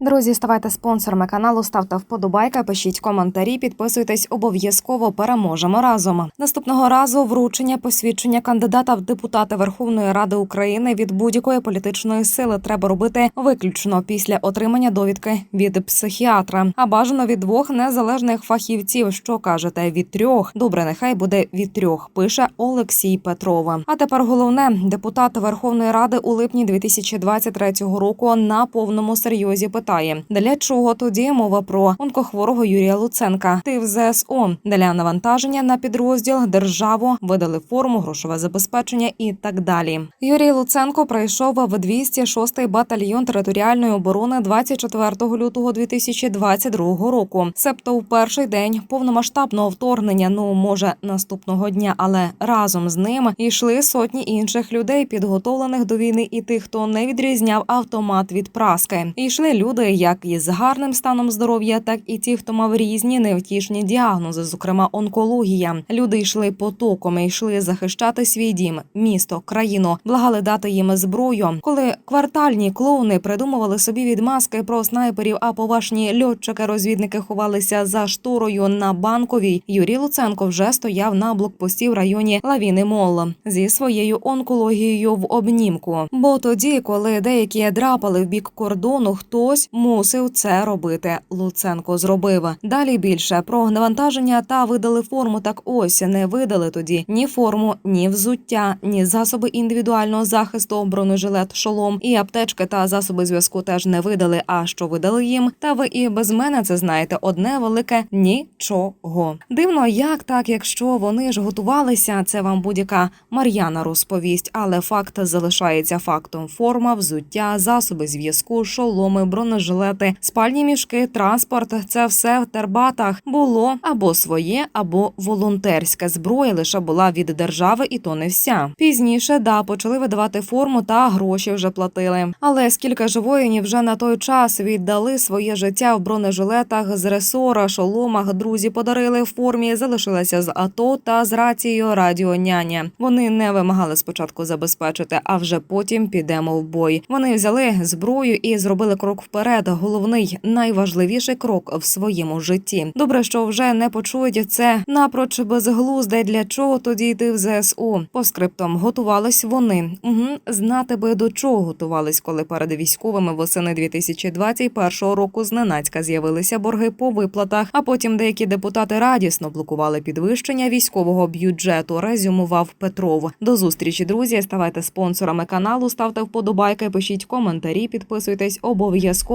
Друзі, ставайте спонсорами каналу, ставте вподобайка, пишіть коментарі, підписуйтесь обов'язково. Переможемо разом. Наступного разу вручення посвідчення кандидата в депутати Верховної Ради України від будь-якої політичної сили треба робити виключно після отримання довідки від психіатра, а бажано від двох незалежних фахівців. Що кажете від трьох? Добре, нехай буде від трьох. Пише Олексій Петров. А тепер головне депутат Верховної Ради у липні 2023 року на повному серйозі питає: для чого тоді мова про онкохворого Юрія Луценка? Ти в ЗСО для навантаження на підрозділ державу видали форму, грошове забезпечення і так далі. Юрій Луценко прийшов в 206-й батальйон територіальної оборони 24 лютого 2022 року. Себто в перший день повномасштабного вторгнення. Ну може наступного дня, але разом з ним йшли сотні інших людей, підготовлених до війни, і тих, хто не відрізняв автомат від праски. І йшли люди, як із гарним станом здоров'я, так і ті, хто мав різні невтішні діагнози, зокрема онкологія. Люди йшли потоком, і йшли захищати свій дім, місто, країну, благали дати їм зброю. Коли квартальні клоуни придумували собі відмазки про снайперів, а поважні льотчики-розвідники ховалися за шторою на банковій. Юрій Луценко вже стояв на блокпості в районі Лавіни Мол зі своєю онкологією в обнімку. Бо тоді, коли деякі драпали в бік кордону, хтось мусив це робити. Луценко зробив. Далі більше про навантаження та видали форму. Так ось не видали тоді ні форму, ні взуття, ні засоби індивідуального захисту, бронежилет, шолом і аптечки та засоби зв'язку теж не видали. А що видали їм? Та ви і без мене це знаєте. Одне велике нічого. Дивно, як так, якщо вони ж готувалися, це вам будь-яка Мар'яна розповість, але факт залишається фактом: форма, взуття, засоби зв'язку, шоломи, бронежилети, спальні мішки, транспорт це все в тербатах було або своє, або волонтерське. Зброя лише була від держави, і то не вся. Пізніше да почали видавати форму та гроші вже платили. Але скільки ж воїнів вже на той час віддали своє життя в бронежилетах з ресора, шоломах. Друзі подарили в формі, залишилися з АТО та з рацією радіо няня. Вони не вимагали спочатку забезпечити, а вже потім підемо в бой. Вони взяли зброю і зробили крок вперед. Головний найважливіший крок в своєму житті. Добре, що вже не почують це напроч безглузде. Для чого тоді йти в ЗСУ? По скриптам готувались вони. Угу. Знати би до чого готувались, коли перед військовими восени 2021 року зненацька з'явилися борги по виплатах. А потім деякі депутати радісно блокували підвищення військового бюджету. Резюмував Петров. До зустрічі, друзі. Ставайте спонсорами каналу, ставте вподобайки, пишіть коментарі, підписуйтесь